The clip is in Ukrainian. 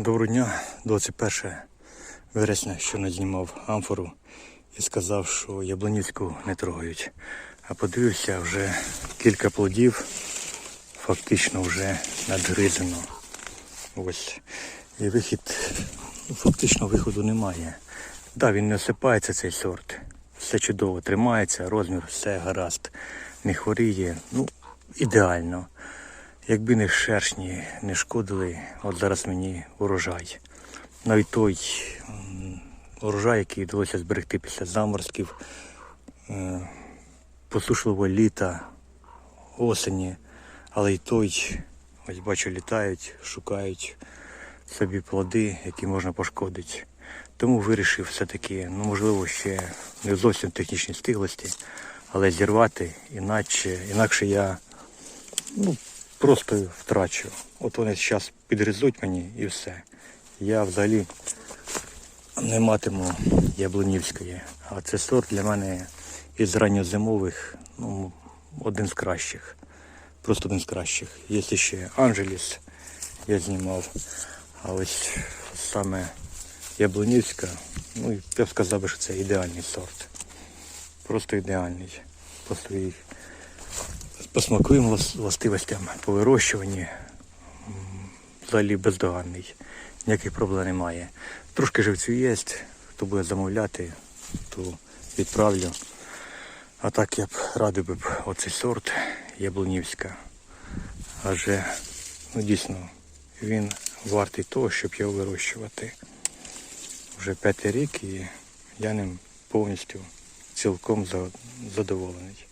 Доброго дня, 21 вересня, що назнімав амфору і сказав, що яблунівську не трогають. А подивився вже кілька плодів, фактично вже надгризено. Ось. І вихід, фактично виходу немає. Так, да, він не осипається цей сорт. Все чудово, тримається, розмір, все гаразд, не хворіє. Ну, ідеально. Якби не шершні не шкодили, от зараз мені урожай. Навіть той урожай, який вдалося зберегти після заморозків, е, посушливого літа, осені, але й той, ось бачу, літають, шукають собі плоди, які можна пошкодити. Тому вирішив все-таки, ну можливо, ще не зовсім технічні стиглості, але зірвати, іначе, інакше я ну, просто втрачу. От вони зараз підгризуть мені і все. Я взагалі не матиму яблунівської. А це сорт для мене із ранньозимових, ну, один з кращих. Просто один з кращих. Є ще Анджеліс, я знімав. А ось саме яблунівська, ну я б сказав, що це ідеальний сорт. Просто ідеальний. По своїй по смаковим властивостям, по вирощуванні взагалі бездоганний. Ніяких проблем немає. Трошки живцю є, хто буде замовляти, то відправлю. А так я б радив би оцей сорт яблунівська. Адже ну, дійсно він вартий того, щоб його вирощувати. Вже п'ятий рік і я ним повністю цілком задоволений.